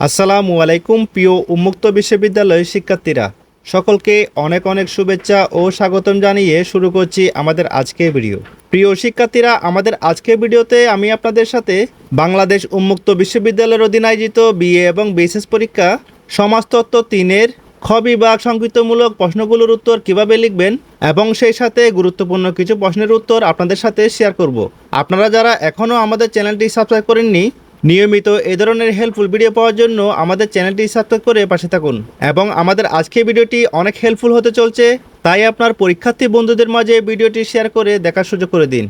আসসালামু আলাইকুম, প্রিয় উন্মুক্ত বিশ্ববিদ্যালয়ের শিক্ষার্থীরা। সকলকে অনেক অনেক শুভেচ্ছা ও স্বাগতম জানিয়ে শুরু করছি আমাদের আজকের ভিডিও। প্রিয় শিক্ষার্থীরা, আমাদের আজকের ভিডিওতে আমি আপনাদের সাথে বাংলাদেশ উন্মুক্ত বিশ্ববিদ্যালয়ের অধীন আয়োজিত বিএ এবং বিএসএস পরীক্ষা সমাজতত্ত্ব তিনের খ বিভাগ সংকৃতমূলক প্রশ্নগুলোর উত্তর কীভাবে লিখবেন এবং সেই সাথে গুরুত্বপূর্ণ কিছু প্রশ্নের উত্তর আপনাদের সাথে শেয়ার করব। আপনারা যারা এখনও আমাদের চ্যানেলটি সাবস্ক্রাইব করেননি নিয়মিত এ ধরনের হেল্পফুল ভিডিও পাওয়ার জন্য আমাদের চ্যানেলটি সাবস্ক্রাইব করে পাশে থাকুন। এবং আমাদের আজকের ভিডিওটি অনেক হেল্পফুল হতে চলছে, তাই আপনার পরীক্ষার্থী বন্ধুদের মাঝে ভিডিওটি শেয়ার করে দেখার সুযোগ করে দিন।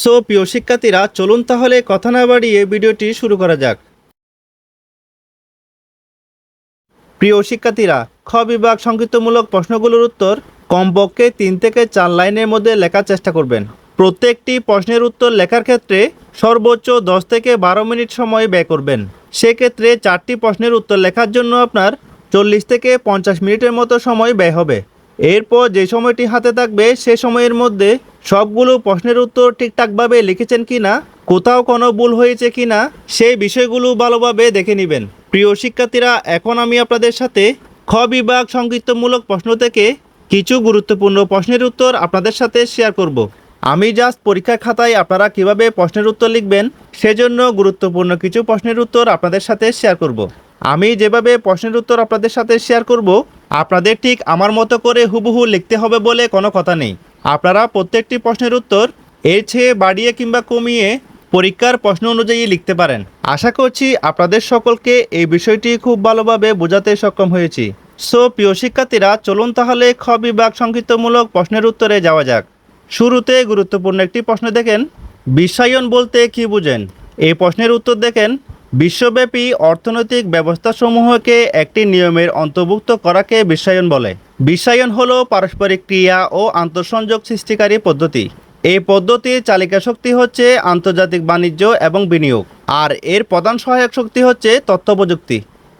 সো প্রিয় শিক্ষার্থীরা, চলুন তাহলে কথা না বাড়িয়ে ভিডিওটি শুরু করা যাক। প্রিয় শিক্ষার্থীরা, খ বিভাগ সংক্ষিপ্তমূলক প্রশ্নগুলোর উত্তর কমপক্ষে তিন থেকে চার লাইনের মধ্যে লেখার চেষ্টা করবেন। প্রত্যেকটি প্রশ্নের উত্তর লেখার ক্ষেত্রে সর্বোচ্চ দশ থেকে বারো মিনিট সময় ব্যয় করবেন। সেক্ষেত্রে চারটি প্রশ্নের উত্তর লেখার জন্য আপনার চল্লিশ থেকে পঞ্চাশ মিনিটের মতো সময় ব্যয় হবে। এরপর যে সময়টি হাতে থাকবে, সে সময়ের মধ্যে সবগুলো প্রশ্নের উত্তর ঠিকঠাকভাবে লিখেছেন কিনা, কোথাও কোনো ভুল হয়েছে কিনা, সেই বিষয়গুলো ভালোভাবে দেখে নেবেন। প্রিয় শিক্ষার্থীরা, এখন আমি আপনাদের সাথে খ বিভাগ সংক্ষিপ্তমূলক প্রশ্ন থেকে কিছু গুরুত্বপূর্ণ প্রশ্নের উত্তর আপনাদের সাথে শেয়ার করব। আমি জাস্ট পরীক্ষার খাতায় আপনারা কীভাবে প্রশ্নের উত্তর লিখবেন, সেজন্য গুরুত্বপূর্ণ কিছু প্রশ্নের উত্তর আপনাদের সাথে শেয়ার করব। আমি যেভাবে প্রশ্নের উত্তর আপনাদের সাথে শেয়ার করব, আপনাদের ঠিক আমার মতো করে হুবহু লিখতে হবে বলে কোনো কথা নেই। আপনারা প্রত্যেকটি প্রশ্নের উত্তর এর চেয়ে বাড়িয়ে কিংবা কমিয়ে পরীক্ষার প্রশ্ন অনুযায়ী লিখতে পারেন। আশা করছি আপনাদের সকলকে এই বিষয়টি খুব ভালোভাবে বোঝাতে সক্ষম হয়েছি। সো প্রিয় শিক্ষার্থীরা, চলুন তাহলে খ বিভাগ সংক্ষিপ্তমূলক প্রশ্নের উত্তরে যাওয়া যাক। শুরুতে গুরুত্বপূর্ণ একটি প্রশ্ন দেখেন। বিশ্বায়ন বলতে কি বুঝেন? এই প্রশ্নের উত্তর দেখেন, বিশ্বব্যাপী অর্থনৈতিক ব্যবস্থাসমূহকে একটি নিয়মের অন্তর্ভুক্ত করাকে বিশ্বায়ন বলে। বিশ্বায়ন হল পারস্পরিক ক্রিয়া ও আন্তঃসংযোগ সৃষ্টিকারী পদ্ধতি। এই পদ্ধতির চালিকা শক্তি হচ্ছে আন্তর্জাতিক বাণিজ্য এবং বিনিয়োগ, আর এর প্রধান সহায়ক শক্তি হচ্ছে তথ্য প্রযুক্তি।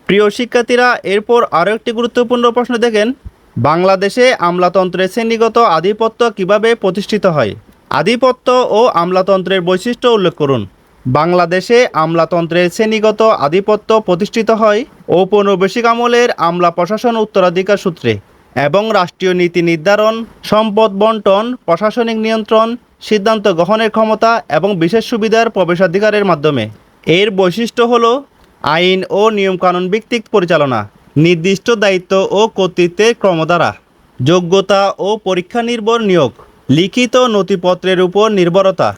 প্রিয় শিক্ষার্থীরা, এরপর আরও একটি গুরুত্বপূর্ণ প্রশ্ন দেখেন বাংলাদেশে আমলাতন্ত্রের শ্রেণীগত আধিপত্য কীভাবে প্রতিষ্ঠিত হয়? আধিপত্য ও আমলাতন্ত্রের বৈশিষ্ট্য উল্লেখ করুন। বাংলাদেশে আমলাতন্ত্রের শ্রেণীগত আধিপত্য প্রতিষ্ঠিত হয় ঔপনিবেশিক আমলের আমলা প্রশাসন উত্তরাধিকার সূত্রে এবং রাষ্ট্রীয় নীতি নির্ধারণ, সম্পদ বন্টন, প্রশাসনিক নিয়ন্ত্রণ, সিদ্ধান্ত গ্রহণের ক্ষমতা এবং বিশেষ সুবিধার প্রবেশাধিকারের মাধ্যমে। এর বৈশিষ্ট্য হল আইন ও নিয়মকানুন ভিত্তিক পরিচালনা। নির্দিষ্ট দায়িত্ব ও কর্তৃত্বের ক্রমধারা, যোগ্যতা ও পরীক্ষা নির্ভর নিয়োগ, লিখিত নথিপত্রের উপর নির্ভরতা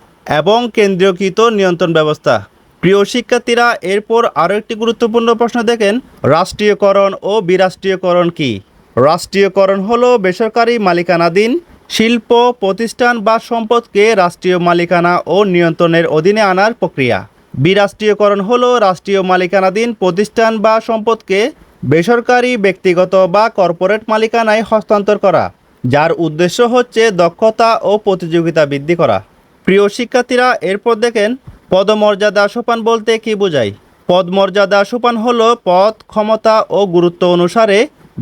এবং কেন্দ্রীয়কৃত নিয়ন্ত্রণ ব্যবস্থা। প্রিয় শিক্ষার্থীরা, এরপর আরও একটি গুরুত্বপূর্ণ প্রশ্ন দেখেন, রাষ্ট্রীয়করণ ও বিরাষ্ট্রীয়করণ কি? রাষ্ট্রীয়করণ হলো বেসরকারি মালিকানাধীন শিল্প প্রতিষ্ঠান বা সম্পদকে রাষ্ট্রীয় মালিকানা ও নিয়ন্ত্রণের অধীনে আনার প্রক্রিয়া। বিরাষ্ট্রীয়করণ হলো রাষ্ট্রীয় মালিকানাধীন প্রতিষ্ঠান বা সম্পদকে বেসরকারি, ব্যক্তিগত বা কর্পোরেট মালিকানায় হস্তান্তর করা, যার উদ্দেশ্য হচ্ছে দক্ষতা ও প্রতিযোগিতা বৃদ্ধি করা। প্রিয় শিক্ষার্থীরা, এরপর দেখেন পদমর্যাদা সোপান বলতে কি বোঝায়? পদমর্যাদা সোপান হল পদ, ক্ষমতা ও গুরুত্ব অনুসারে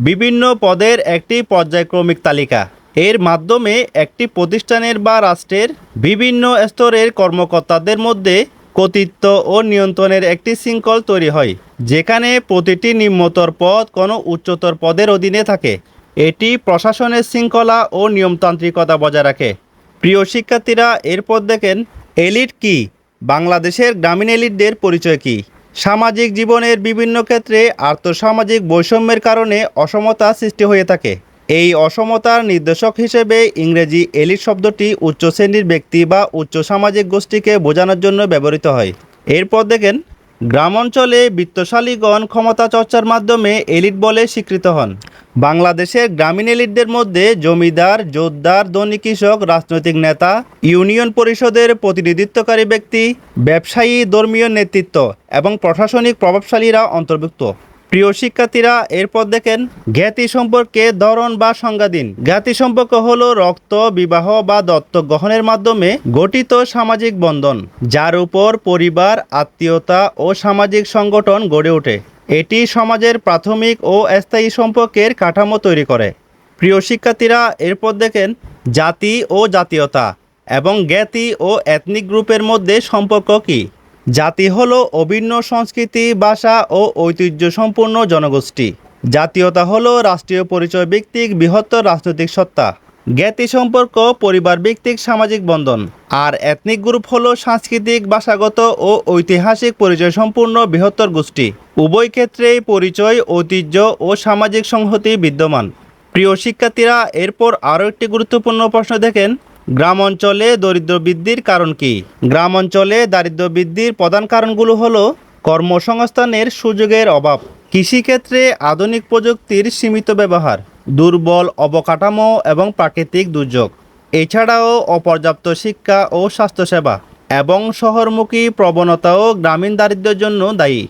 বিভিন্ন পদের একটি পর্যায়ক্রমিক তালিকা। এর মাধ্যমে একটি প্রতিষ্ঠানের বা রাষ্ট্রের বিভিন্ন স্তরের কর্মকর্তাদের মধ্যে কর্তৃত্ব ও নিয়ন্ত্রণের একটি শৃঙ্খল তৈরি হয়, যেখানে প্রতিটি নিম্নতর পদ কোনো উচ্চতর পদের অধীনে থাকে। এটি প্রশাসনের শৃঙ্খলা ও নিয়মতান্ত্রিকতা বজায় রাখে। প্রিয় শিক্ষার্থীরা, এরপর দেখেন, এলিট কি? বাংলাদেশের গ্রামীণ এলিটদের পরিচয় কি? সামাজিক জীবনের বিভিন্ন ক্ষেত্রে আর্থসামাজিক বৈষম্যের কারণে অসমতা সৃষ্টি হয়ে থাকে। এই অসমতার নির্দেশক হিসেবে ইংরেজি এলিট শব্দটি উচ্চ শ্রেণির ব্যক্তি বা উচ্চ সামাজিক গোষ্ঠীকে বোঝানোর জন্য ব্যবহৃত হয়। এরপর দেখেন গ্রাম অঞ্চলে বিত্তশালীগণ ক্ষমতা চর্চার মাধ্যমে এলিট বলে স্বীকৃত হন। বাংলাদেশের গ্রামীণ এলিটদের মধ্যে জমিদার, জোরদার, ধনী কৃষক, রাজনৈতিক নেতা, ইউনিয়ন পরিষদের প্রতিনিধিত্বকারী ব্যক্তি, ব্যবসায়ী, ধর্মীয় নেতৃত্ব এবং প্রশাসনিক প্রভাবশালীরা অন্তর্ভুক্ত। প্রিয় শিক্ষার্থীরা, এরপর দেখেন, জ্ঞাতি সম্পর্কে ধরন বা সংজ্ঞা দিন। জ্ঞাতি সম্পর্ক হলো রক্ত, বিবাহ বা দত্তক গ্রহণের মাধ্যমে গঠিত সামাজিক বন্ধন, যার উপর পরিবার, আত্মীয়তা ও সামাজিক সংগঠন গড়ে ওঠে। এটি সমাজের প্রাথমিক ও স্থায়ী সম্পর্কের কাঠামো তৈরি করে। প্রিয় শিক্ষার্থীরা, এরপর দেখেন, জাতি ও জাতীয়তা এবং জ্ঞাতি ও এথনিক গ্রুপের মধ্যে সম্পর্ক কী? জাতি হলো অভিন্ন সংস্কৃতি, ভাষা ও ঐতিহ্য সম্পূর্ণ জনগোষ্ঠী। জাতীয়তা হলো রাষ্ট্রীয় পরিচয় ভিত্তিক বৃহত্তর রাজনৈতিক সত্তা। জ্ঞাতি সম্পর্ক, পরিবার ভিত্তিক সামাজিক বন্ধন। আর এথনিক গ্রুপ হলো সাংস্কৃতিক, ভাষাগত ও ঐতিহাসিক পরিচয় সম্পূর্ণ বৃহত্তর গোষ্ঠী। উভয় ক্ষেত্রেই পরিচয়, ঐতিহ্য ও সামাজিক সংহতি বিদ্যমান। প্রিয় শিক্ষার্থীরা, এরপর আরও একটি গুরুত্বপূর্ণ প্রশ্ন দেখেন। গ্রাম অঞ্চলে দরিদ্র বৃদ্ধির কারণ কি? গ্রাম অঞ্চলে দারিদ্র্য বৃদ্ধির প্রধান কারণগুলো হলো কর্মসংস্থানের সুযোগের অভাব, কৃষিক্ষেত্রে আধুনিক প্রযুক্তির সীমিত ব্যবহার, দুর্বল অবকাঠামো এবং প্রাকৃতিক দুর্যোগ। এছাড়াও অপর্যাপ্ত শিক্ষা ও স্বাস্থ্যসেবা এবং শহরমুখী প্রবণতাও গ্রামীণ দারিদ্র্যের জন্য দায়ী।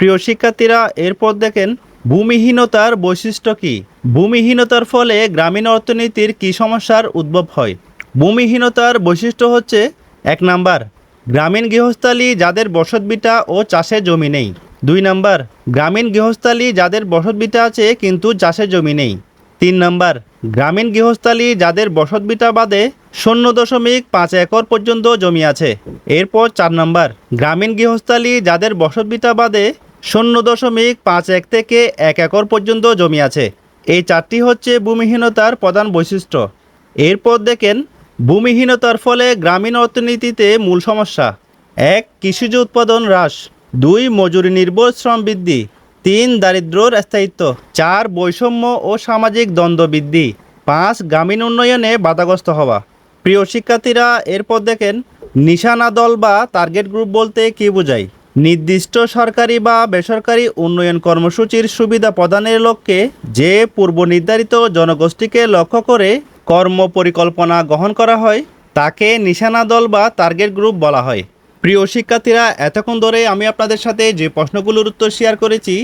প্রিয় শিক্ষার্থীরা, এরপর দেখেন ভূমিহীনতার বৈশিষ্ট্য কি? ভূমিহীনতার ফলে গ্রামীণ অর্থনীতির কী সমস্যার উদ্ভব হয়? ভূমিহীনতার বৈশিষ্ট্য হচ্ছে এক নাম্বার, গ্রামীণ গৃহস্থালী যাদের বসতভিটা ও চাষের জমি নেই। দুই নাম্বার, গ্রামীণ গৃহস্থালী যাদের বসতভিটা আছে কিন্তু চাষের জমি নেই। তিন নাম্বার, গ্রামীণ গৃহস্থালী যাদের বসতভিটা বাদে শূন্য দশমিক পাঁচ একর পর্যন্ত জমি আছে। এরপর চার নাম্বার, গ্রামীণ গৃহস্থালী যাদের বসতভিটা বাদে শূন্য দশমিক পাঁচ এক থেকে এক একর পর্যন্ত জমি আছে। এই চারটি হচ্ছে ভূমিহীনতার প্রধান বৈশিষ্ট্য। এরপর দেখেন ভূমিহীনতার ফলে গ্রামীণ অর্থনীতিতে মূল সমস্যা। এক, কৃষিজ উৎপাদন হ্রাস। দুই, মজুরি নির্ভর শ্রম বৃদ্ধি। তিন দারিদ্র্যর স্থায়িত্ব চার, বৈষম্য ও সামাজিক দ্বন্দ্ব বৃদ্ধি। পাঁচ, গ্রামীণ উন্নয়নে বাধাগ্রস্ত হওয়া। প্রিয় শিক্ষার্থীরা, এরপর দেখেন, নিশানা দল বা টার্গেট গ্রুপ বলতে কী বোঝায়? নির্দিষ্ট সরকারি বা বেসরকারি উন্নয়ন কর্মসূচির সুবিধা প্রদানের লক্ষ্যে যে পূর্ব নির্ধারিত জনগোষ্ঠীকে লক্ষ্য করে কর্ম পরিকল্পনা গ্রহণ করা হয়, তাকে নিশানা দল বা টার্গেট গ্রুপ বলা হয়। প্রিয় শিক্ষার্থীরা, এতক্ষণ ধরে আমি আপনাদের সাথে যে প্রশ্নগুলোর উত্তর শেয়ার করেছি,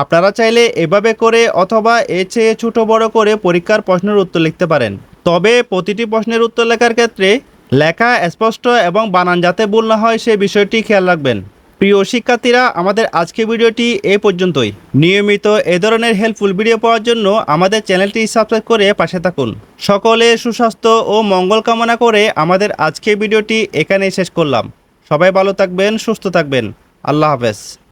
আপনারা চাইলে এভাবে করে অথবা এর চেয়ে ছোট বড় করে পরীক্ষার প্রশ্নের উত্তর লিখতে পারেন। তবে প্রতিটি প্রশ্নের উত্তর লেখার ক্ষেত্রে লেখা স্পষ্ট এবং বানান যাতে ভুল না হয়, সে বিষয়টি খেয়াল রাখবেন। প্রিয় শিক্ষার্থীরা, আমাদের আজকে ভিডিওটি এ পর্যন্তই। নিয়মিত এ ধরনের হেল্পফুল ভিডিও পাওয়ার জন্য আমাদের চ্যানেলটি সাবস্ক্রাইব করে পাশে থাকুন। সকলে সুস্বাস্থ্য ও মঙ্গল কামনা করে আমাদের আজকে ভিডিওটি এখানেই শেষ করলাম। সবাই ভালো থাকবেন, সুস্থ থাকবেন। আল্লাহ হাফেজ।